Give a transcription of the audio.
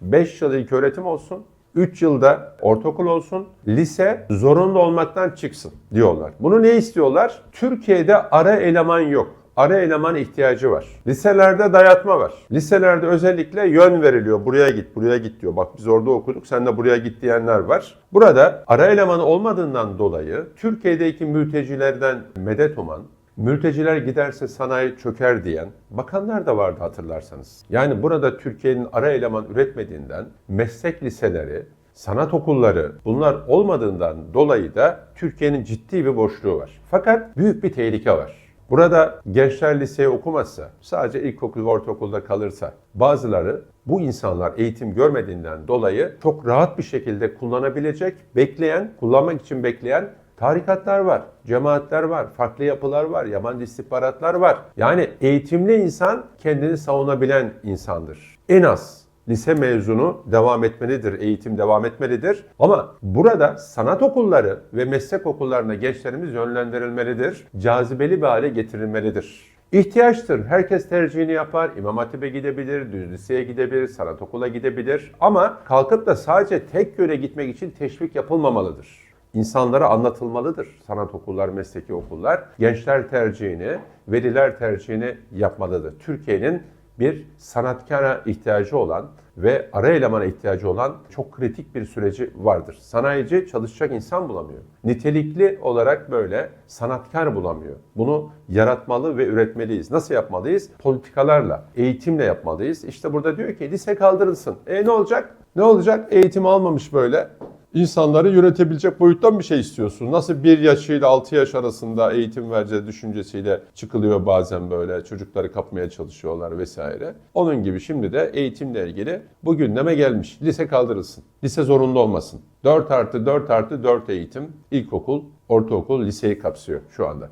5 yıl ilköğretim olsun. 3 yılda ortaokul olsun, lise zorunlu olmaktan çıksın diyorlar. Bunu ne istiyorlar? Türkiye'de ara eleman yok. Ara eleman ihtiyacı var. Liselerde dayatma var. Liselerde özellikle yön veriliyor. Buraya git, buraya git diyor. Bak biz orada okuduk, sen de buraya git diyenler var. Burada ara eleman olmadığından dolayı Türkiye'deki mültecilerden medet uman, Mülteciler giderse sanayi çöker diyen bakanlar da vardı hatırlarsanız. Yani burada Türkiye'nin ara eleman üretmediğinden meslek liseleri, sanat okulları bunlar olmadığından dolayı da Türkiye'nin ciddi bir boşluğu var. Fakat büyük bir tehlike var. Burada gençler liseyi okumazsa, sadece ilkokul ve ortaokulda kalırsa bazıları bu insanlar eğitim görmediğinden dolayı çok rahat bir şekilde kullanabilecek, bekleyen, kullanmak için bekleyen tarikatlar var, cemaatler var, farklı yapılar var, yabancı istihbaratlar var. Yani eğitimli insan kendini savunabilen insandır. En az lise mezunu devam etmelidir, eğitim devam etmelidir. Ama burada sanat okulları ve meslek okullarına gençlerimiz yönlendirilmelidir, cazibeli bir hale getirilmelidir. İhtiyaçtır. Herkes tercihini yapar. İmam Hatip'e gidebilir, düz liseye gidebilir, sanat okula gidebilir. Ama kalkıp da sadece tek yöne gitmek için teşvik yapılmamalıdır insanlara anlatılmalıdır sanat okullar, mesleki okullar. Gençler tercihini, veliler tercihini yapmalıdır. Türkiye'nin bir sanatkara ihtiyacı olan ve ara elemana ihtiyacı olan çok kritik bir süreci vardır. Sanayici çalışacak insan bulamıyor. Nitelikli olarak böyle sanatkar bulamıyor. Bunu yaratmalı ve üretmeliyiz. Nasıl yapmalıyız? Politikalarla, eğitimle yapmalıyız. İşte burada diyor ki lise kaldırılsın. E ne olacak? Ne olacak? Eğitim almamış böyle insanları yönetebilecek boyuttan bir şey istiyorsun. Nasıl bir yaşıyla 6 yaş arasında eğitim vereceğiz düşüncesiyle çıkılıyor bazen böyle çocukları kapmaya çalışıyorlar vesaire. Onun gibi şimdi de eğitimle ilgili bu gündeme gelmiş. Lise kaldırılsın. Lise zorunlu olmasın. 4 artı 4 artı 4 eğitim ilkokul, ortaokul, liseyi kapsıyor şu anda.